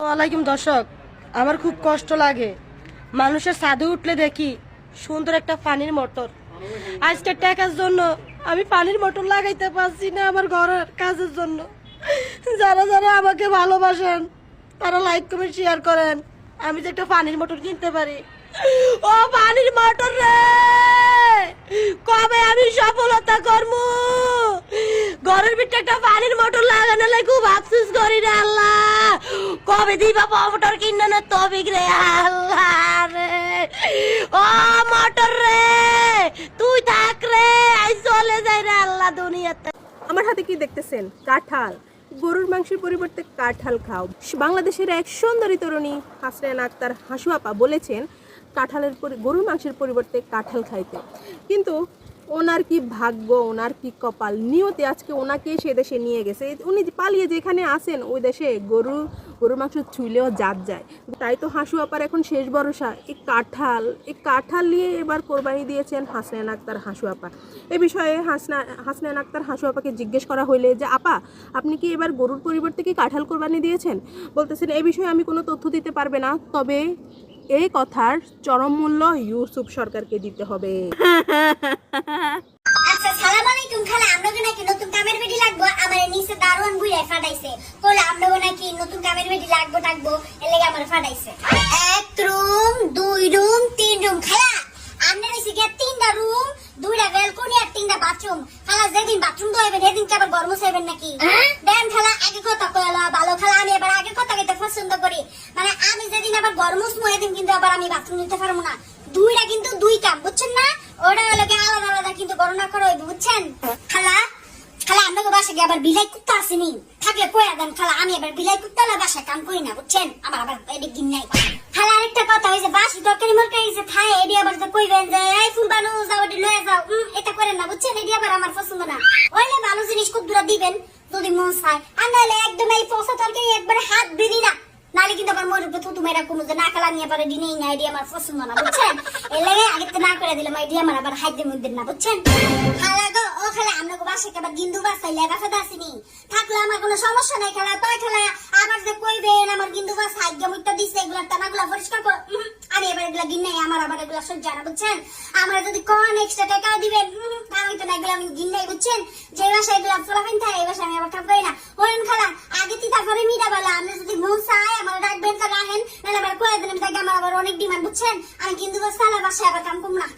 ওয়ালাইকুম দর্শক। আমার খুব কষ্ট লাগে। মানুষের সাধু উঠলে দেখি সুন্দর একটা পানির মোটর। আজকে টাকার জন্য আমি পানির মোটর লাগাইতে পারছি না আমার ঘরের কাজের জন্য। যারা যারা আমাকে ভালোবাসেন, তারা লাইক কমেন্ট শেয়ার করেন। আমি যে একটা পানির মোটর কিনতে পারি। ও পানির মোটর রে! কবে আমি সফলতা করব? ঘরের ভিতরে একটা পানির মোটর লাগানো লাগে খুব আফসোস করি রে আল্লাহ। কবে দিবা মোটর কিনে না তবিক রে? আল্লাহ রে। ও মোটর রে, তুই থাক রে আই চলে যাই রে আল্লাহ দুনিয়াতে। আমার হাতে কি দেখতেছেন? কাঁঠাল। গরুর মাংসের পরিবর্তে কাঁঠাল খাও। বাংলাদেশের এক সুন্দরী তরুণী হাসনান আক্তার হাসু আপা বলেছেন, কাঁঠালের পরি- গরুর মাংসের পরিবর্তে কাঁঠাল খাইতে। কিন্তু ওনার কি ভাগ্য, ওনার কি কপাল? নিয়তে আজকে ওনাকে সে দেশে নিয়ে গেছে। উনি পালিয়ে যেখানে আসেন ওই দেশে গরু, গরুর মাংস ছুইলেও জাত যায়। তাই তো হাসু আপার এখন শেষ ভরসা। এই কাঁঠাল এই কাঁঠাল নিয়ে এবার কোরবানি দিয়েছেন হাসনান আক্তার হাসু আপা। এ বিষয়ে হাসনা, হাসনান আক্তার হাসু আপাকে জিজ্ঞেস করা হইলে যে, আপা, আপনি কি এবার গরুর পরিবর্তে কি কাঁঠাল কোরবানি দিয়েছেন? বলতেছেন এই বিষয়ে আমি কোনো তথ্য দিতে পারবে না। তবে এই কথার চরম মূল্য ইউসুফ সরকারকে দিতে হবে। আচ্ছা সালাম আলাইকুম খালা আমরা নাকি নতুন কামের বেটি লাগবো আমার নিচে দারোয়ান বুইরা ফাটাইছে। বলে আমরা নাকি নতুন কামের বেটি লাগবো টাকবো এর লেগে আমার ফাটাইছে। এক রুম দুই রুম তিন রুম খালা। আমরা নিচে গিয়ে তিনটা রুম দুইটা ব্যালকনি আর তিনটা বাথরুম। খালা যেদিন বাথরুম ধোয়াবেন সেদিন কি আবার গরম চাইবেন নাকি? দেন খালা আগে কথা ভালো খালা আমি এবার আগে কথা কইতে পছন্দ করি। মানে আমি যেদিন আবার গরম উসমো এদিন কিন্তু আবার আমি বাথরুম নিতে পারব না। দুইটা কিন্তু দুই কাম, বুঝছেন না? ওটা হলো গিয়ে আলাদা আলাদা কিন্তু গণনা করা হইবে বুঝছেন? খালা খালা আমাকে বাসা গিয়ে আবার বিলাই কুত্তা আসেনি। থাকলে কয়া দেন, খালা, আমি আবার বিলাই কুত্তা না বাসায় কাম করি না, বুঝছেন? আমার আবার এদিক দিন নাই। খালা, আরেকটা কথা হয়েছে বাসি তরকারি মরকারি যে খায়, এডি আবার যে কইবেন যে, এই ফুল বানু, যাও এডি লয়ে যাও। এটা করেন না, বুঝছেন? এডি আবার আমার পছন্দ না। ওইলে ভালো জিনিস খুব দূরা দিবেন, যদি মন চায়। আর একদম এই পচা তরকারি একবারে হাত বেরি না। নালে কিন্তু আবার মরে তো তুমি এরকম যে না খেলা নিয়ে পারে দিনেই না এটি আমার পছন্দ না, বুঝছেন? এর লাগে আগে তো না করে দিলাম এটি আমার আবার হাইদের মধ্যে না, বুঝছেন? খালা গো, ও খালা, আমরা গো বাসে আবার গিন্দু বাসাই লেগা ফেদা আসিনি। থাকলে আমার কোনো সমস্যা নাই খেলা, তোই খেলা, আবার যে কইবেন আমার গিন্দু বাস হাইদ মুইটা দিছে, এগুলা টানাগুলা পরিষ্কার কর আমি এবার এগুলা গিন নাই আমার আবার এগুলা সহ্য না, বুঝছেন? আমরা যদি কোন এক্সট্রা টাকাও দিবেন আমি তো না, এগুলা আমি গিন নাই বুঝছেন? যে বাসা এগুলা ফলাফিন থাকে, এই বাসা আমি আবার কাম করি না? ওরেন খালা, আগে তিতা করে মিটা বলা, আপনি যদি মন আমার রাখবেন তো রাখেন নাহলে আমার কয়েকদিন আমি তাকে আমার আবার অনেক ডিমান্ড বুঝছেন? আমি কিন্তু সালা বাসায় আবার কাম করব না।